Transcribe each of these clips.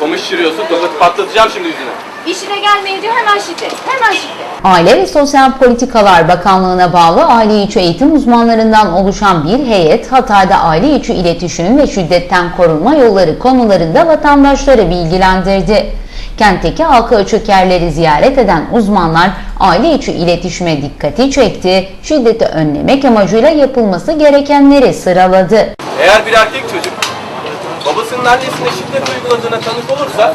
Kafamı şişiriyorsun, tokat patlatacağım şimdi yüzüne. İşine gelmeyince hemen şiddet. Hemen şiddet. Aile ve Sosyal Politikalar Bakanlığı'na bağlı aile içi eğitim uzmanlarından oluşan bir heyet Hatay'da aile içi iletişim ve şiddetten korunma yolları konularında vatandaşları bilgilendirdi. Kentteki halka açık yerleri ziyaret eden uzmanlar aile içi iletişime dikkati çekti, şiddeti önlemek amacıyla yapılması gerekenleri sıraladı. Eğer bir erkek çocuk babasının annesine şiddet uyguladığına tanık olursa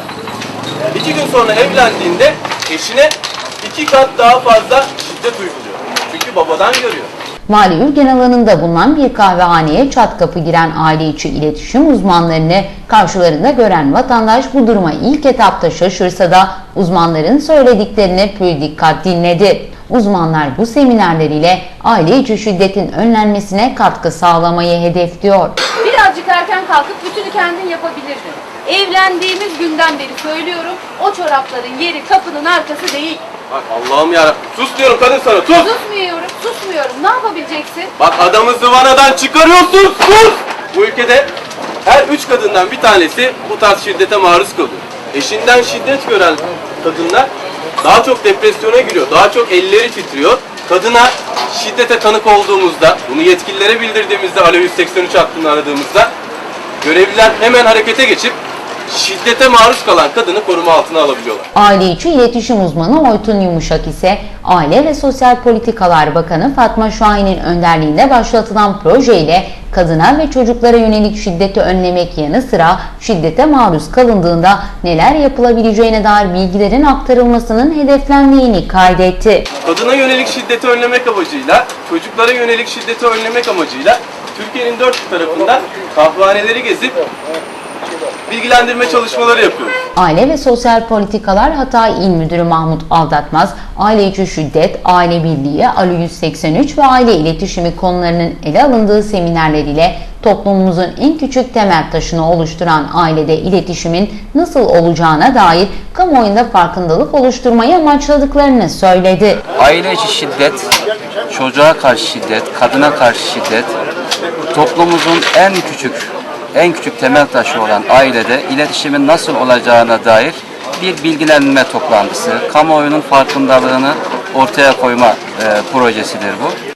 iki gün sonra evlendiğinde eşine iki kat daha fazla şiddet uyguluyor. Çünkü babadan görüyor. Vali Ülgen alanında bulunan bir kahvehaneye çat kapı giren aile içi iletişim uzmanlarını karşılarında gören vatandaş bu duruma ilk etapta şaşırsa da uzmanların söylediklerini pür dikkat dinledi. Uzmanlar bu seminerler ile aile içi şiddetin önlenmesine katkı sağlamayı hedefliyor. Birazcık kalkıp bütünü kendin yapabilirdin. Evlendiğimiz günden beri söylüyorum. O çorapların yeri kapının arkası değil. Bak Allah'ım ya sus diyorum kadın sana sus. Susmuyorum, susmuyorum. Ne yapabileceksin? Bak adamı zıvanadan çıkarıyorsun sus. Bu ülkede her üç kadından bir tanesi bu tarz şiddete maruz kalıyor. Eşinden şiddet gören kadınlar daha çok depresyona giriyor. Daha çok elleri titriyor. Kadına şiddete tanık olduğumuzda, bunu yetkililere bildirdiğimizde, Alo 183 hattını aradığımızda görevliler hemen harekete geçip şiddete maruz kalan kadını koruma altına alabiliyorlar. Aile içi iletişim uzmanı Oytun Yumuşak ise Aile ve Sosyal Politikalar Bakanı Fatma Şahin'in önderliğinde başlatılan projeyle kadına ve çocuklara yönelik şiddeti önlemek yanı sıra şiddete maruz kalındığında neler yapılabileceğine dair bilgilerin aktarılmasının hedeflendiğini kaydetti. Kadına yönelik şiddeti önlemek amacıyla, çocuklara yönelik şiddeti önlemek amacıyla Türkiye'nin dört bir tarafından kahvehaneleri gezip bilgilendirme çalışmaları yapıyoruz. Aile ve Sosyal Politikalar Hatay İl Müdürü Mahmut Aldatmaz, aile içi şiddet, aile birliği, Alo 183 ve aile iletişimi konularının ele alındığı seminerler ile toplumumuzun en küçük temel taşını oluşturan ailede iletişimin nasıl olacağına dair kamuoyunda farkındalık oluşturmayı amaçladıklarını söyledi. Aile içi şiddet, çocuğa karşı şiddet, kadına karşı şiddet, toplumumuzun en küçük, en küçük temel taşı olan ailede iletişimin nasıl olacağına dair bir bilgilenme toplantısı, kamuoyunun farkındalığını ortaya koyma e, projesidir bu.